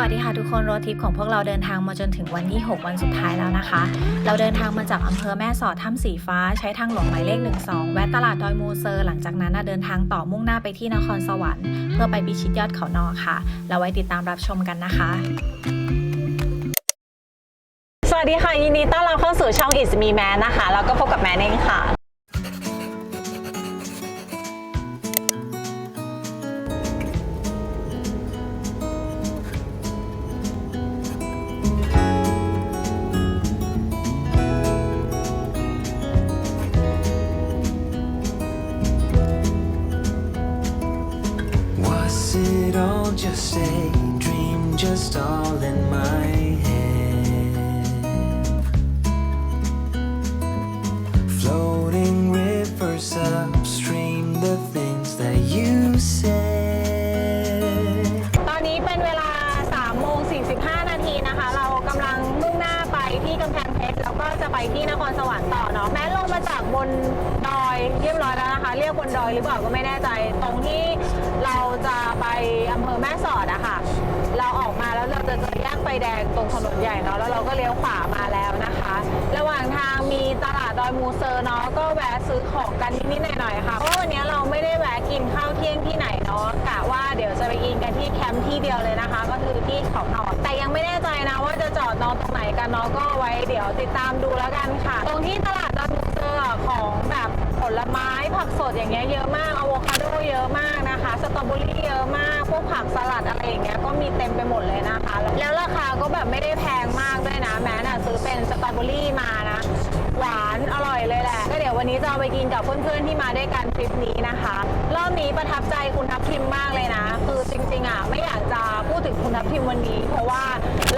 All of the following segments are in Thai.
วัสดีค่ะทุกคนรถทิปของพวกเราเดินทางมาจนถึงวันที่ 6 วันสุดท้ายแล้วนะคะ เราเดินทางมาจากอำเภอแม่สอดถ้ำสีฟ้า ใช้ทางหลวงหมายเลข 12 แวะตลาดดอยมูเซอร์หลังจากนั้นน่ะเดินทางต่อมุ่งหน้าไปที่นครสวรรค์เพื่อไปพิชิตยอดเขานอค่ะ แล้วไว้ติดตามรับชมกันนะคะ สวัสดีค่ะยินดีต้อนรับเข้าสู่ช่อง It's Me Man นะคะแล้วก็พบกับแมนเองค่ะ just all in my head? Floating rivers upstream, the things that you said. ตอนนี้เป็นเวลา3โมง45 นาทีนะคะ เรากำลังมุ่งหน้าไปที่กำแพงเพชร แล้วก็จะไปที่นครสวรรค์ต่อเนาะ แม้ลงมาจากบนดอยเรียบร้อยแล้วนะคะ เรียกบนดอยหรือเปล่าก็ไม่แน่ใจ ตรงที่เราจะไปอำเภอแม่สอดอะค่ะ เราออกมา แล้วเราจะเจอแยกไฟแดงตรงถนนใหญ่เนาะแล้วเราก็เลี้ยวขวามาแล้วนะคะ ระหว่างทางมีตลาดดอยมูเซอร์เนาะก็แวะซื้อของกันนิดๆหน่อยๆค่ะเพราะวันนี้เราไม่ได้แวะกินข้าวเที่ยงที่ไหนเนาะกะว่าเดี๋ยวจะไปกินกันที่แคมป์ที่เดียวเลยนะคะ ก็คือที่เขานอแต่ยังไม่แน่ใจนะว่าจะจอดนอนตรงไหนกันเนาะก็ไว้เดี๋ยวติดตามดูแล้วกันค่ะ ตรงที่ตลาด ลไม้ผักสดอย่างเงี้ยเยอะมากอะโวคาโดเยอะมากนะคะ สตรอเบอรี่เยอะมาก พวกผักสลัดอะไรอย่างเงี้ยก็มีเต็มไปหมดเลยนะคะ แล้วราคาก็แบบไม่ได้แพงมากด้วยนะ แม้น่ะซื้อเป็นสตรอเบอรี่มานะ หวานอร่อยเลยแหละ ก็เดี๋ยววันนี้จะเอาไปกินกับเพื่อนๆที่มาด้วยกันทริปนี้นะคะ รอบนี้ประทับใจคุณทัพทิมมากเลยนะ คือจริงๆอะไม่อยากจะพูดถึงคุณทัพทิมวันนี้ เพราะว่า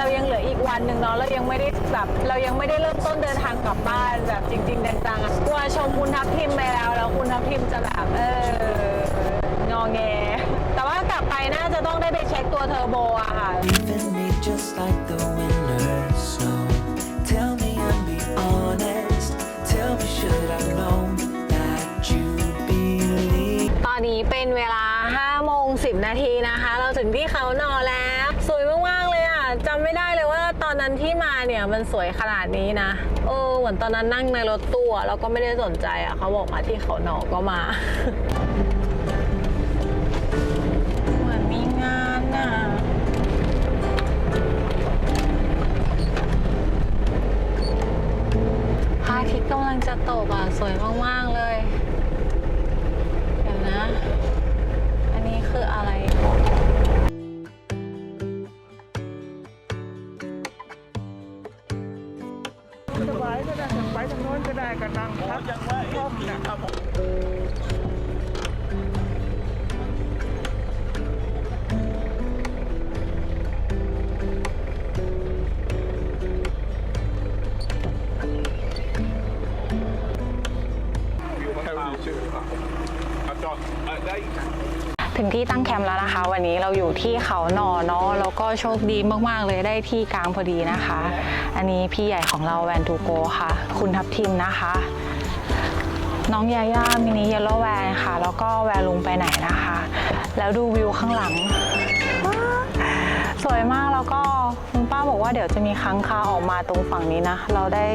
เรายังเหลืออีกวันหนึ่งเนาะเรายังไม่ได้แบบเรายังไม่ได้เริ่มต้นเดินทางกลับบ้านแบบจริงๆจังๆอะกลัวชมคุณทัพทิมไปแล้วแล้วคุณทัพทิมจะแบบเอองอแง แต่ว่ากลับไปน่าจะต้องได้ไปเช็คตัวเทอร์โบอะค่ะ Leaving me just like the wind. มันสวยขนาดนี้นะ เออเหมือนตอนนั้นนั่งในรถตู้แล้วก็ไม่ได้สนใจอะเขาบอกมาที่เขาหนอนก็มา เหมือนมีงานน่ะพระอาทิตย์กำลังจะตกอะ สวยมาก ๆ เลย ก็ได้ไปทางโน้นก็ได้ก็นั่งพักห้องนะครับ ถึงที่ตั้งแคมป์แล้วนะคะ วันนี้เราอยู่ที่เขาหนอเนาะแล้วก็โชคดีมากๆเลยได้ที่กลางพอดีนะคะ อันนี้พี่ใหญ่ของเราแวนทูโกค่ะ คุณทับทิมนะคะ น้องยาย่ามินิเยลโลแวนค่ะ แล้วก็แวร์ลุงไปไหนนะคะ แล้วดูวิวข้างหลัง สวยมากแล้วก็คุณป้าบอกว่าเดี๋ยวจะมีค้างคาออกมาตรงฝั่งนี้นะ เราได้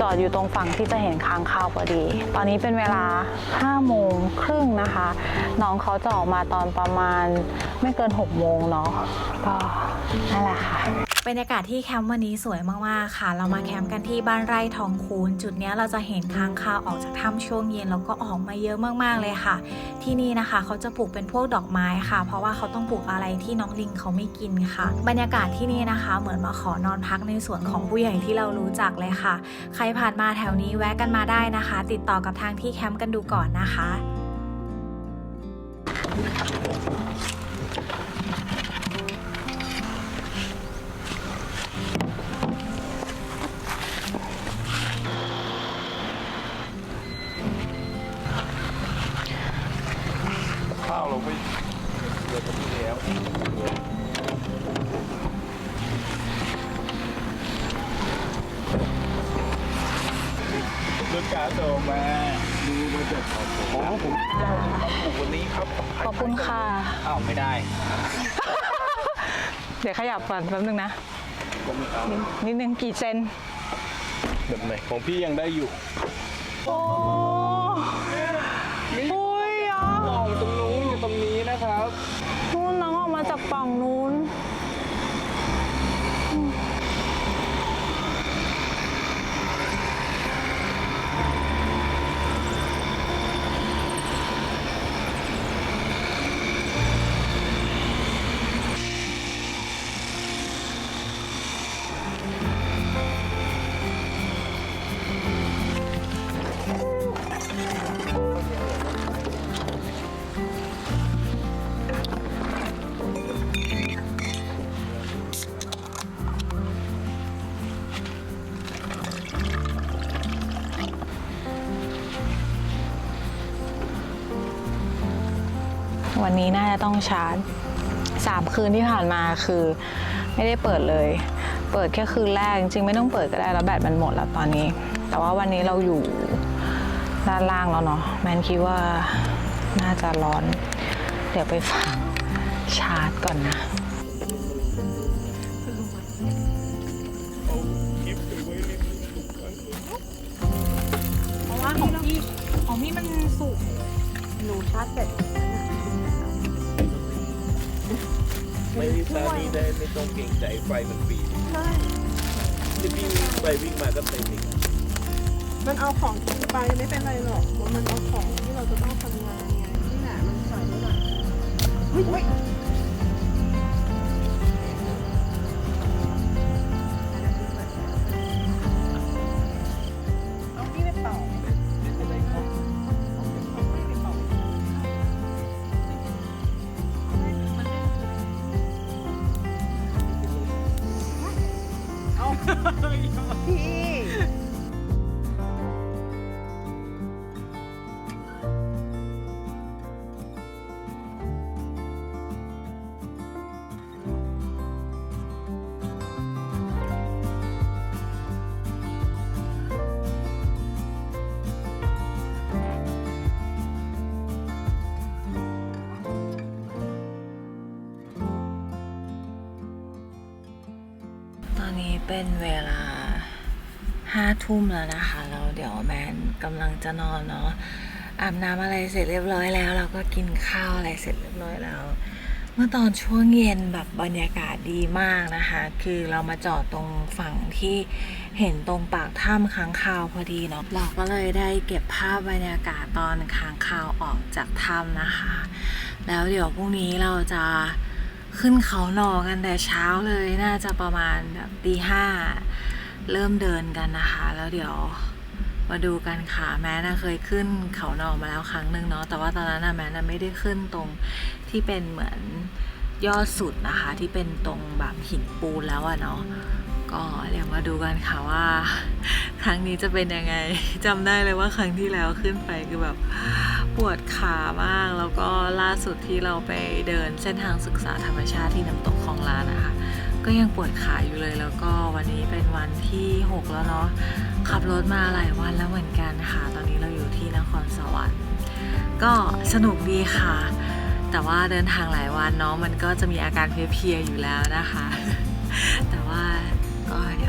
จอดอยู่ตรงฝั่งที่จะเห็นค้างคาวพอดี ตอนนี้เป็นเวลา5โมงครึ่งนะคะ น้องเขาจะออกมาตอนประมาณไม่เกิน6โมงเนาะก็นั่นแหละค่ะ บรรยากาศที่แคมป์วันนี้สวยมากๆค่ะ เรามาแคมป์กันที่บ้านไร่ทองคูนจุดนี้เราจะเห็นค้างคาวออกจากถ้ำช่วงเย็นแล้วก็ออกมาเยอะมากๆเลยค่ะ ที่นี่นะคะเขาจะปลูกเป็นพวกดอกไม้ค่ะ เพราะว่าเขาต้องปลูกอะไรที่น้องลิงเขาไม่กินค่ะ บรรยากาศที่นี่นะคะ เหมือนมาขอนอนพักในสวนของผู้ใหญ่ที่เรารู้จักเลยค่ะ ใครผ่านมาแถวนี้แวะกันมาได้นะคะ ติดต่อกับทางที่แคมป์กันดูก่อนนะคะ บขอบคุณค่ะอ้าวไม่ได้เดี๋ยวขยับก่อนแป๊บนึงนะนิดนึงกี่เซนแบบไหนของพี่ยังได้อยู่ โอ้โอ้ยอะมองตรงนู้นอยู่ตรงนี้นะครับนู่นน้องออกมาจากปล่องนู้น นี้น่าจะต้องชาร์จสามคืนที่ผ่านมาคือไม่ได้เปิดเลย เปิดแค่คืนแรกจริงๆไม่ต้องเปิดก็ได้แล้วแบตมันหมดแล้วตอนนี้ แต่ว่าวันนี้เราอยู่ด้านล่างแล้วเนาะแมนคิดว่าน่าจะร้อน เดี๋ยวไปฝากชาร์จก่อนนะเพราะว่าของพี่ของพี่มันสุกหนูชาร์จเสร็จ ไม่ได้ซานี่ได้ไม่ต้องเกรงใจไฟมันปีใช่ที่พี่วิ่งไปวิ่งมาก็เต็มอีกมันเอาของกินไปไม่เป็นไรหรอกเพราะมันเอาของที่เราจะต้องทำงานไงนี่แหละมันใส่ไว้หน่อยเฮ้ย ทุ่มแล้วนะคะแล้วเดี๋ยวแมนกำลังจะนอนเนาะอาบน้ำอะไรเสร็จเรียบร้อยแล้ว เราก็กินข้าวอะไรเสร็จเรียบร้อยแล้ว เมื่อตอนช่วงเย็นแบบบรรยากาศดีมากนะคะ คือเรามาจอดตรงฝั่งที่เห็นตรงปากถ้ำค้างคาวพอดีเนาะเราก็เลยได้เก็บภาพบรรยากาศตอนค้างคาวออกจากถ้ำนะคะ แล้วเดี๋ยวพรุ่งนี้เราจะขึ้นเขาหนอกันแต่เช้าเลยน่าจะประมาณแบบตีห้า เริ่มเดินกันนะคะ แล้วเดี๋ยวมาดูกันค่ะแม้น่ะเคยขึ้นเขาหนอมาแล้วครั้งหนึ่งเนาะแต่ว่าตอนนั้นนะแม้น่ะไม่ได้ขึ้นตรงที่เป็นเหมือนยอดสุดนะคะ ที่เป็นตรงแบบหินปูนแล้วอะเนาะก็เดี๋ยวมาดูกันค่ะว่า ครั้งนี้จะเป็นยังไงจำได้เลยว่าครั้งที่แล้วขึ้นไปคือแบบปวดขามาก แล้วก็ล่าสุดที่เราไปเดินเส้นทางศึกษาธรรมชาติที่น้ำตกคลองลานนะคะ ก็ยังปวดขาอยู่เลยแล้วก็วันนี้เป็นวันที่ 6 แล้วเนาะขับรถมาหลายวันแล้วเหมือนกันค่ะ ตอนนี้เราอยู่ที่นครสวรรค์ก็สนุกดีค่ะ แต่ว่าเดินทางหลายวันเนาะมันก็จะมีอาการเพลียๆอยู่แล้วนะคะ แต่ว่าก็เ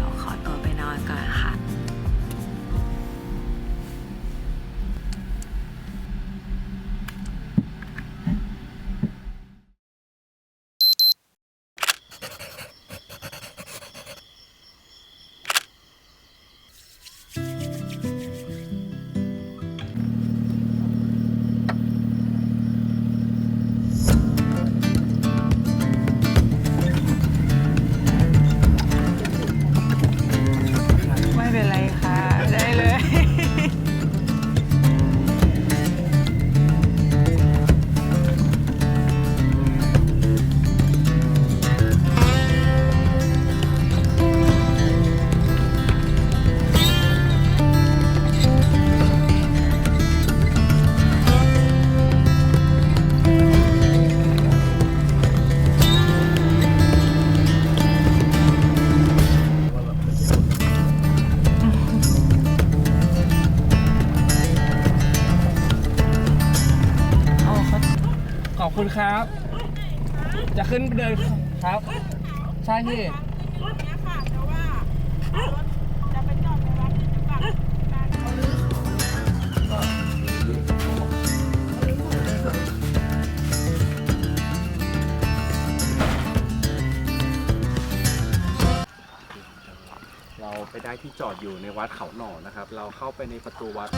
อบคุณครับ จะขึ้นเดินครับ ใช่พี่เราไปได้ที่จอดอยู่ในวัดเขาหน่อนะครับ เราเข้าไปในประตูวัด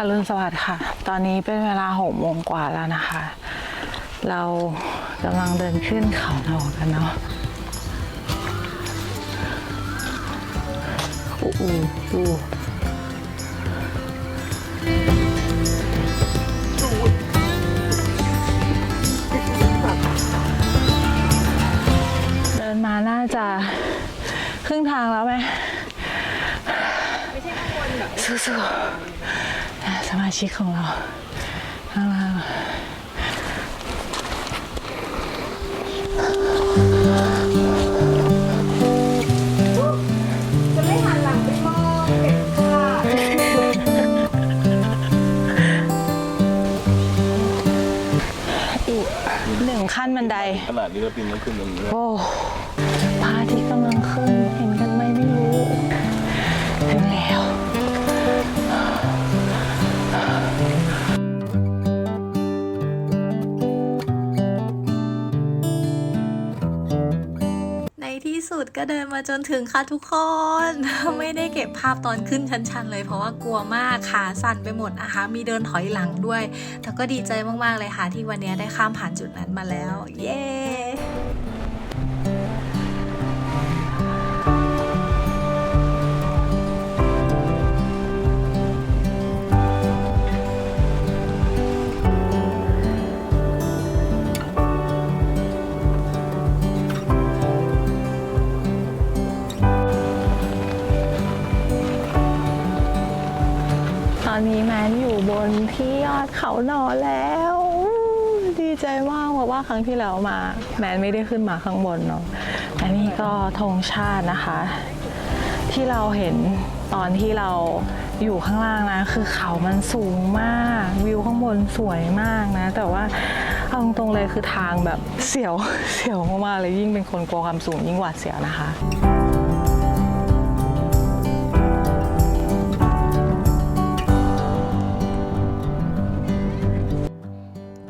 อรุณสวัสดิ์ค่ะ ตอนนี้เป็นเวลาหกโมงกว่าแล้วนะคะ เรากำลังเดินขึ้นเขาหนอกันเนาะอู้อู้เดินมาน่าจะครึ่งทางแล้วไหมสู้ๆอะส มาชิกของเราข้างล่างอีกหนึ่งขั้นบันได ขนาดนี้เราปีนต้องขึ้นตรงนี้ โอ้พระอาทิตย์กำลังขึ้น ก็เดินมาจนถึงค่ะทุกคน ไม่ได้เก็บภาพตอนขึ้นชันๆเลยเพราะว่ากลัวมากขาสั่นไปหมดนะคะ มีเดินถอยหลังด้วยแต่ก็ดีใจมากๆเลยค่ะที่วันนี้ได้ข้ามผ่านจุดนั้นมาแล้ว เย้ อนนี้แมนอยู่บนที่ยอดเขาหนอแล้ว ดีใจมากเพราะว่าครั้งที่แล้วมา แมนไม่ได้ขึ้นมาข้างบนเนาะอันนี้ก็ธงชาตินะคะ ที่เราเห็นตอนที่เราอยู่ข้างล่างนะ คือเขามันสูงมาก วิวข้างบนสวยมากนะ แต่ว่าเอาตรงๆเลยคือทางแบบเสียวเสียวมากๆเลยยิ่งเป็นคนกลัวความสูงยิ่งหวาดเสียวนะคะ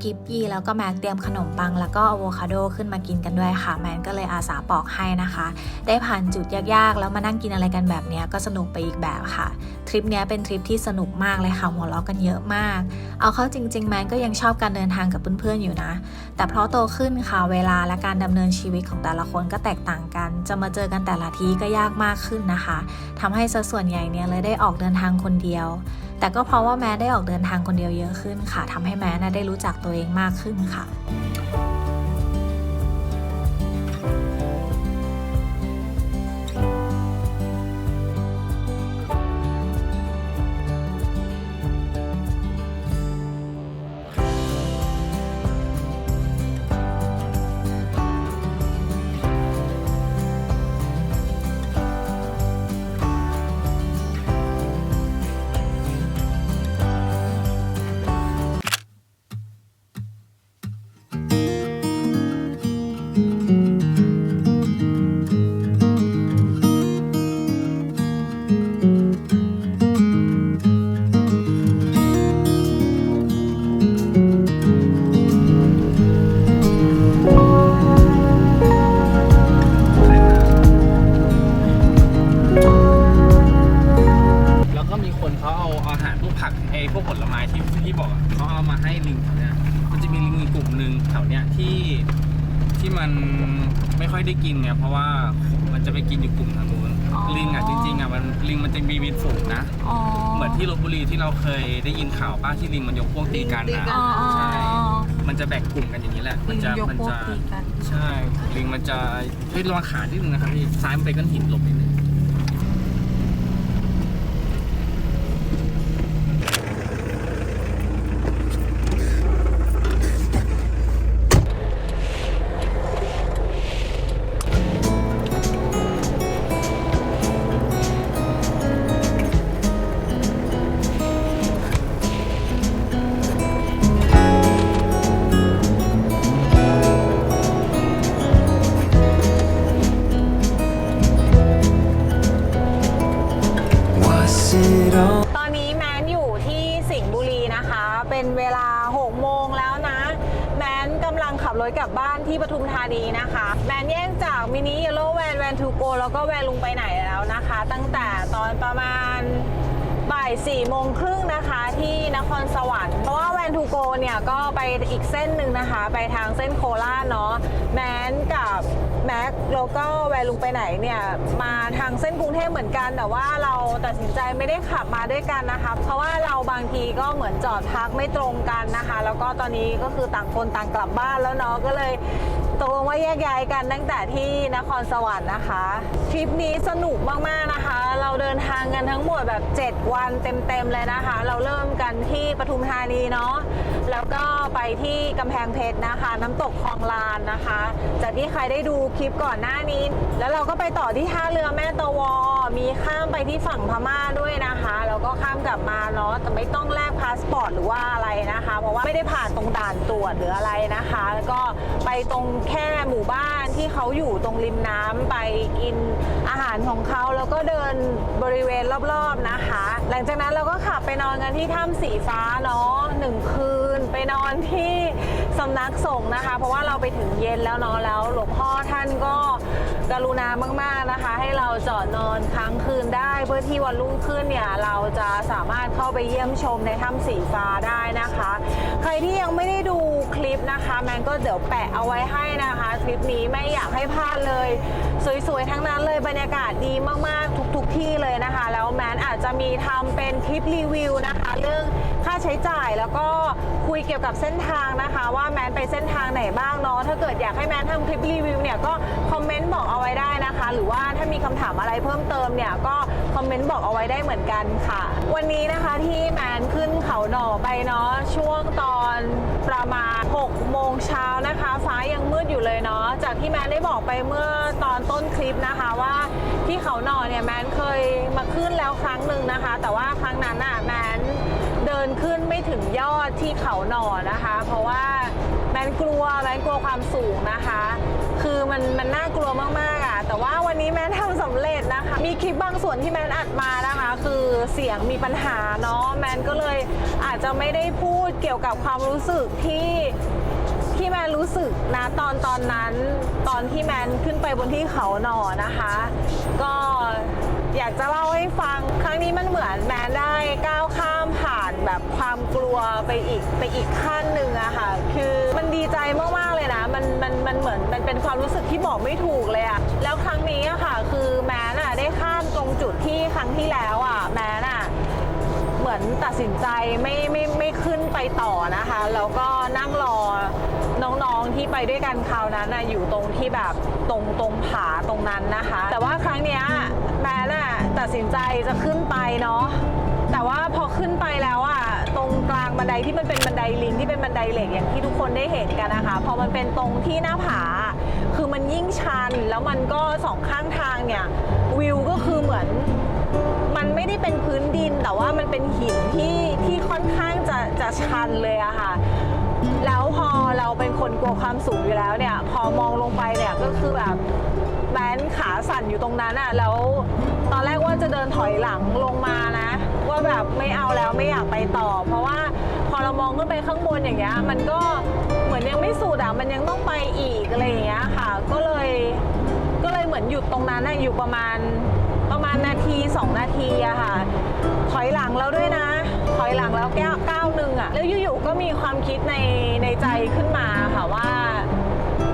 กิฟยี่แล้วก็แมกเตรียมขนมปัง แล้วก็อะโวคาโดขึ้นมากินกันด้วยค่ะ แมนก็เลยอาสาปอกให้นะคะ ได้ผ่านจุดยากๆ แล้วมานั่งกินอะไรกันแบบนี้ก็สนุกไปอีกแบบค่ะ ทริปนี้เป็นทริปที่สนุกมากเลยค่ะหัวเราะกันเยอะมาก เอาเข้าจริง ๆ แมนก็ยังชอบการเดินทางกับเพื่อนๆอยู่นะ แต่เพราะโตขึ้นค่ะเวลาและการดำเนินชีวิตของแต่ละคนก็แตกต่างกัน จะมาเจอกันแต่ละทีก็ยากมากขึ้นนะคะทำให้สัดส่วนใหญ่เนี่ยเลยได้ออกเดินทางคนเดียว แต่ก็เพราะว่าแม้ได้ออกเดินทางคนเดียวเยอะขึ้นค่ะทำให้แม้นะได้รู้จักตัวเองมากขึ้นค่ะ นะอ๋อเหมือนที่ลบบุรีที่เราเคยได้ยินข่าวป้าที่ลิงมันยกพวกตีกันนะอ๋ออ๋อใช่มันจะแบ่งกลุ่มกันอย่างนี้แหละ มัจะลิงยกมัพวกจะตีกัน ใช่ลิงมันจะเฮ้ยระวังขานิดนึงนะครับพี่ซ้ายมันไปก้อนหินหลบนิดนึง อนนี้แมนอยู่ที่สิงห์บุรีนะคะ เป็นเวลา6โมงแล้วนะ แมนกำลังขับรถกลับบ้านที่ปทุมธานีนะคะ แมนแย่งจากมินิเยลโล่แวนแวนทูโกแล้วก็แวนลุงไปไหนแล้วนะคะ ตั้งแต่ตอนประมาณาย4ี่โมงครึ่งนะคะที่นครสวรรค์ เพราะว่าแวนทูโกเนี่ยก็ไปอีกเส้นหนึ่งนะคะ ไปทางเส้นโคราชเนาะแมนกับแม็กแล้วก็แวนลุงไปไหนเนี่ยมาทางเส้นกรุงเทพเหมือนกัน แต่ว่าเราตัดสินใจไม่ได้ขับมาด้วยกันนะคะเพราะว่าเราบางทีก็เหมือนจอดพักไม่ตรงกันนะคะ แล้วก็ตอนนี้ก็คือต่างคนต่างกลับบ้านแล้วเนาะก็เลย ตกลงว่าแยกย้ายกันตั้งแต่ที่นครสวรรค์นะคะ ทริปนี้สนุกมากๆนะคะ เราเดินทางกันทั้งหมดแบบ 7 วันเต็มๆเลยนะคะ เราเริ่ม กันที่ปทุมธานีเนาะแล้วก็ไปที่กำแพงเพชรนะคะ น้ำตกคลองลานนะคะ จากที่ใครได้ดูคลิปก่อนหน้านี้ แล้วเราก็ไปต่อที่ท่าเรือแม่ตะวอ มีข้ามไปที่ฝั่งพม่าด้วยนะคะแล้วก็ข้ามกลับมาเนาะแต่ไม่ต้องแลกพาสปอร์ตหรือว่าอะไรนะคะ เพราะว่าไม่ได้ผ่านตรงด่านตรวจหรืออะไรนะคะ แล้วก็ไปตรงแค่หมู่บ้านที่เขาอยู่ตรงริมน้ำไปกินอาหารของเขาแล้วก็เดินบริเวณรอบๆนะคะ หลังจากนั้นเราก็ขับไปนอนกันที่ถ้ำสีฟ้าเนาะหนึ่งคืนไปนอนที่สำนักสงฆ์นะคะ เพราะว่าเราไปถึงเย็นแล้วเนาะแล้วหลวงพ่อท่านก็ กรุณามากๆนะคะ ให้เราจอดนอนค้างคืนได้เพื่อที่วันรุ่งขึ้นเนี่ยเราจะสามารถเข้าไปเยี่ยมชมในถ้ำสีฟ้าได้นะคะ ใครที่ยังไม่ได้ดูคลิปนะคะ แมนก็เดี๋ยวแปะเอาไว้ให้นะคะ คลิปนี้ไม่อยากให้พลาดเลย สวยๆ ทั้งนั้นเลยบรรยากาศดีมากๆ ทุกๆที่เลยนะคะ แล้วแมนอาจจะมีทำเป็นคลิปรีวิวนะคะ เรื่อง ใช้จ่ายแล้วก็คุยเกี่ยวกับเส้นทางนะคะ ว่าแมนไปเส้นทางไหนบ้างเนาะถ้าเกิดอยากให้แมนทำคลิปรีวิวเนี่ยก็คอมเมนต์บอกเอาไว้ได้นะคะ หรือว่าถ้ามีคำถามอะไรเพิ่มเติมเนี่ยก็คอมเมนต์บอกเอาไว้ได้เหมือนกันค่ะ วันนี้นะคะที่แมนขึ้นเขาหน่อไปเนาะช่วงตอนประมาณ6โมงเช้านะคะ ฟ้ายังมืดอยู่เลยเนาะจากที่แมนได้บอกไปเมื่อตอนต้นคลิปนะคะว่าที่เขาหน่อเนี่ยแมนเคยมาขึ้นแล้วครั้งหนึ่งนะคะ แต่ว่าครั้งนั้นน่ะแมน ดินขึ้นไม่ถึงยอดที่เขาหน่อนะคะ เพราะว่าแมนกลัวแมนกลัวความสูงนะคะ คือมันมันน่ากลัวมากๆอะแต่ว่าวันนี้แมนทำสำเร็จนะคะ มีคลิปบางส่วนที่แมนอัดมานะคะ คือเสียงมีปัญหาเนาะแมนก็เลยอาจจะไม่ได้พูดเกี่ยวกับความรู้สึกที่ที่แมนรู้สึกนะตอนตอนนั้นตอนที่แมนขึ้นไปบนที่เขาหน่อนะคะ ก็อยากจะเล่าให้ฟังครั้งนี้มันเหมือนแมนได้ก้าวข้าม แบบความกลัวไปอีกไปอีกขั้นหนึ่งอะค่ะ คือมันดีใจมากๆเลยนะ มันมันมันเหมือนมันเป็นความรู้สึกที่บอกไม่ถูกเลยอะแล้วครั้งนี้อะค่ะ คือแมนอะได้ข้ามตรงจุดที่ครั้งที่แล้วอะแมนอะเหมือนตัดสินใจไม่ไม่ไม่ขึ้นไปต่อนะคะ แล้วก็นั่งรอน้องๆที่ไปด้วยกันคราวนั้นนะอยู่ตรงที่แบบตรงตรงผาตรงนั้นนะคะ แต่ว่าครั้งเนี้ยแม่น่ะตัดสินใจจะขึ้นไปเนาะ แต่ว่าพอขึ้นไปแล้วอะตรงกลางบันไดที่มันเป็นบันไดลิงที่เป็นบันไดเหล็กอย่างที่ทุกคนได้เห็นกันนะคะ พอมันเป็นตรงที่หน้าผา คือมันยิ่งชันแล้วมันก็สองข้างทางเนี่ยวิวก็คือเหมือนมันไม่ได้เป็นพื้นดิน แต่ว่ามันเป็นหินที่ที่ค่อนข้างจะจะชันเลยอะค่ะแล้วพอเราเป็นคนกลัวความสูงอยู่แล้วเนี่ย พอมองลงไปเนี่ยก็คือแบบแบนขาสั่นอยู่ตรงนั้นอะแล้วตอนแรกว่าจะเดินถอยหลังลงมานะ แบบไม่เอาแล้วไม่อยากไปต่อ เพราะว่าพอเรามองขึ้นไปข้างบนอย่างเงี้ยมันก็เหมือนยังไม่สุดอะมันยังต้องไปอีกอะไรอย่างเงี้ยค่ะ ก็เลยก็เลยเหมือนหยุดตรงนั้นนะอยู่ประมาณประมาณนาที 2 นาทีอะค่ะ ถอยหลังแล้วด้วยนะ ถอยหลังแล้วแก้วก้าวหนึ่งอะแล้วอยู่ๆก็มีความคิดในในใจขึ้นมาค่ะว่า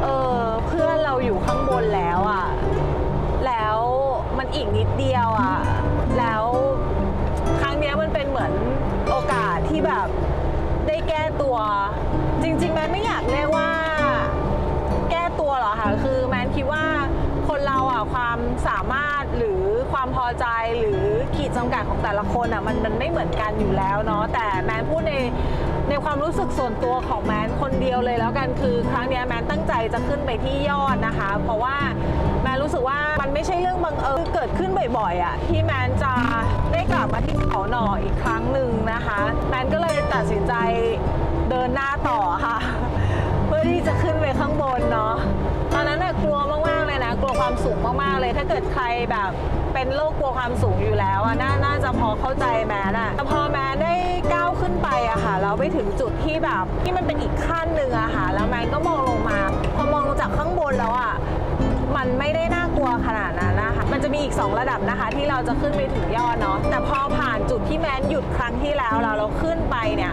เออเพื่อนเราอยู่ข้างบนแล้วอะแล้วมันอีกนิดเดียวอะแล้ว แบบได้แก้ตัว จริง ๆ แมนไม่อยากเรียกว่า แก้ตัวหรอคะคือแมนคิดว่าคนเราอะความสามารถหรือความพอใจหรือขีดจำกัดของแต่ละคนอะมันมันไม่เหมือนกันอยู่แล้วเนาะแต่แมนพูดในในความรู้สึกส่วนตัวของแมนคนเดียวเลยแล้วกันคือ ครั้งเนี้ยแมนตั้งใจจะขึ้นไปที่ยอดนะคะ เพราะว่า นรู้สึกว่ามันไม่ใช่เรื่องบังเอิญเกิดขึ้นบ่อยๆอะที่แมนจะได้กลับมาที่เขาหน่ออีกครั้งหนึ่งนะคะแมนก็เลยตัดสินใจเดินหน้าต่อค่ะ เพื่อที่จะขึ้นไปข้างบนเนาะตอนนั้นน่ะกลัวมากๆเลยนะกลัวความสูงมากๆเลย ถ้าเกิดใครแบบเป็นโรคกลัวความสูงอยู่แล้วอะน่าน่าจะพอเข้าใจแมนอะแต่พอแมนได้ก้าวขึ้นไปอะค่ะแล้วไปถึงจุดที่แบบที่มันเป็นอีกขั้นหนึ่งอะค่ะแล้วแมนก็มองลงมา พอมองลงจากข้างบนแล้วอะ มันไม่ได้น่ากลัวขนาดนั้นนะคะ มันจะมีอีก 2 ระดับนะคะที่เราจะขึ้นไปถึงยอดเนาะ แต่พอผ่านจุดที่แมนหยุดครั้งที่แล้วแล้วเราขึ้นไปเนี่ย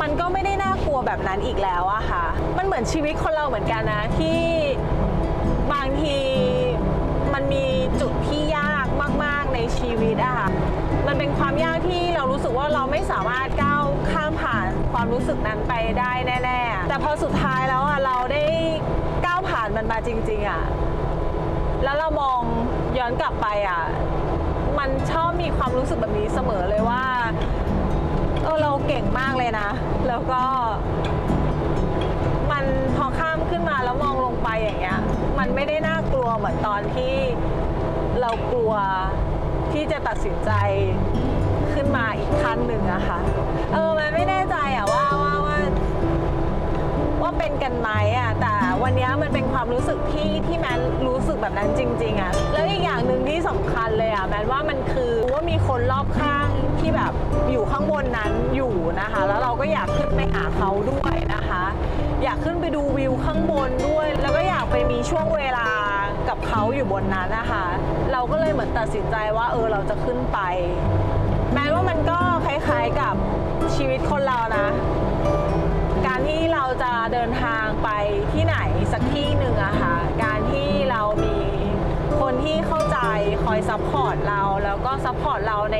มันก็ไม่ได้น่ากลัวแบบนั้นอีกแล้วอะค่ะ มันเหมือนชีวิตคนเราเหมือนกันนะที่บางทีมันมีจุดที่ยากมาก ๆในชีวิตอะค่ะ มันเป็นความยากที่เรารู้สึกว่าเราไม่สามารถก้าวข้ามผ่านความรู้สึกนั้นไปได้แน่ ๆ แต่พอสุดท้ายแล้วอะเราได้าวผ่านมันมาจริง ๆ อะ แล้วเรามองย้อนกลับไปอะ มันชอบมีความรู้สึกแบบนี้เสมอเลยว่า เออเราเก่งมากเลยนะ แล้วก็ มันพอข้ามขึ้นมาแล้วมองลงไปอย่างเงี้ย มันไม่ได้น่ากลัวเหมือนตอนที่เรากลัวที่จะตัดสินใจขึ้นมาอีกขั้นหนึ่งอะค่ะ เออ มันไม่แน่ใจอะว่า ว่าเป็นกันไหมอะแต่วันนี้มันเป็นความรู้สึกที่ที่แมนรู้สึกแบบนั้นจริง ๆอะแล้วอีกอย่างหนึ่งที่สำคัญเลยอะแมนว่ามันคือว่ามีคนรอบข้างที่แบบอยู่ข้างบนนั้นอยู่นะคะ แล้วเราก็อยากขึ้นไปหาเขาด้วยนะคะ อยากขึ้นไปดูวิวข้างบนด้วย แล้วก็อยากไปมีช่วงเวลากับเขาอยู่บนนั้นนะคะ เราก็เลยเหมือนตัดสินใจว่าเออเราจะขึ้นไป แม้ว่ามันก็คล้ายๆกับชีวิตคนเรานะ ที่เราจะเดินทางไปที่ไหนสักที่หนึ่งอะค่ะ การที่เรามีคนที่เข้าใจคอยซัพพอร์ตเรา แล้วก็ซัพพอร์ตเราใน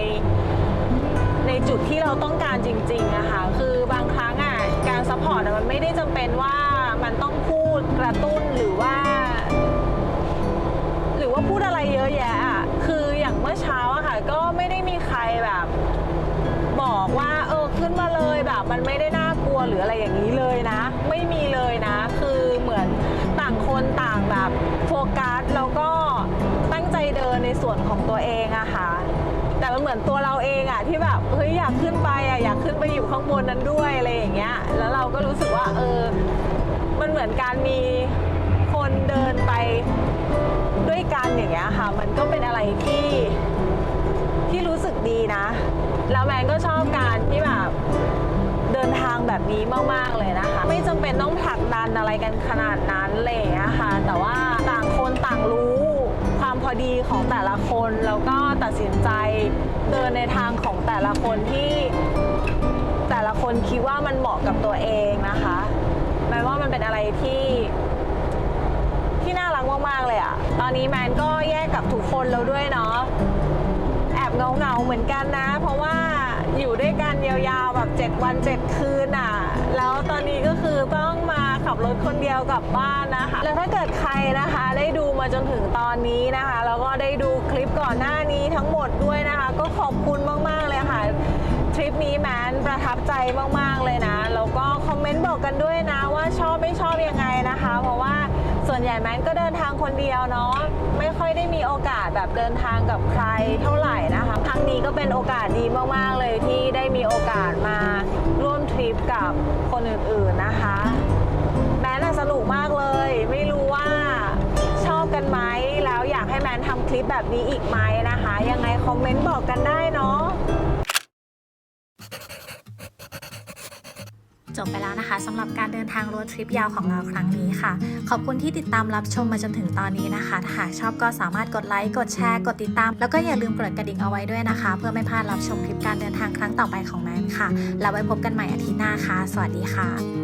ในจุดที่เราต้องการจริงๆอะค่ะคือบางครั้งอะการซัพพอร์ตมันไม่ได้จำเป็นว่ามันต้องพูดกระตุ้นหรือว่า หรือว่าพูดอะไร หรืออะไรอย่างนี้เลยนะ ไม่มีเลยนะ คือเหมือนต่างคนต่างแบบโฟกัสแล้วก็ตั้งใจเดินในส่วนของตัวเองอะค่ะแต่มันเหมือนตัวเราเองอะที่แบบเฮ้ยอยากขึ้นไปอะอยากขึ้นไปอยู่ข้างบนนั้นด้วยอะไรอย่างเงี้ย แล้วเราก็รู้สึกว่าเออมันเหมือนการมีคนเดินไปด้วยกันอย่างเงี้ยค่ะ มันก็เป็นอะไรที่ที่รู้สึกดีนะ แล้วแมนก็ชอบการที่แบบ ดินทางแบบนี้มาก ๆ เลยนะคะ ไม่จำเป็นต้องผลักดันอะไรกันขนาดนั้นเลยอะคะแต่ว่าต่างคนต่างรู้ความพอดีของแต่ละคนแล้วก็ตัดสินใจเดินในทางของแต่ละคนที่แต่ละคนคิดว่ามันเหมาะกับตัวเองนะคะแมนว่ามันเป็นอะไรที่ที่น่ารักมากๆเลยอะตอนนี้แมนก็แยกกับทุกคนแล้วด้วยเนาะแอบเงาเงาๆเหมือนกันนะ เพราะว่า อยู่ด้วยกันยาวๆแบบ 7 วัน 7 คืนอะ แล้วตอนนี้ก็คือต้องมาขับรถคนเดียวกลับบ้านนะคะ แล้วถ้าเกิดใครนะคะได้ดูมาจนถึงตอนนี้นะคะ แล้วก็ได้ดูคลิปก่อนหน้านี้ทั้งหมดด้วยนะคะ ก็ขอบคุณมากๆเลยค่ะทริปนี้แมนประทับใจมากๆเลยนะ แล้วก็คอมเมนต์บอกกันด้วยนะว่าชอบไม่ชอบยังไงนะคะ เพราะว่า ส่วนใหญ่แมนก็เดินทางคนเดียวเนาะไม่ค่อยได้มีโอกาสแบบเดินทางกับใครเท่าไหร่นะคะครั้งนี้ก็เป็นโอกาสดีมากๆเลยที่ได้มีโอกาสมาร่วมทริปกับคนอื่นๆนะคะ แมนสนุกมากเลย ไม่รู้ว่าชอบกันไหมแล้วอยากให้แมนทำคลิปแบบนี้อีกไหมนะคะ ยังไงคอมเมนต์บอกกันได้เนาะ บไปแล้วนะคะสำหรับการเดินทางรถทริปยาวของเราครั้งนี้ค่ะ ขอบคุณที่ติดตามรับชมมาจนถึงตอนนี้นะคะถ้าหากชอบก็สามารถกดไลค์กดแชร์ กดติดตาม แล้วก็อย่าลืมกดกระดิ่งเอาไว้ด้วยนะคะ เพื่อไม่พลาดรับชมคลิปการเดินทางครั้งต่อไปของแมนค่ะ แล้วไว้พบกันใหม่อาทิตย์หน้าค่ะ สวัสดีค่ะ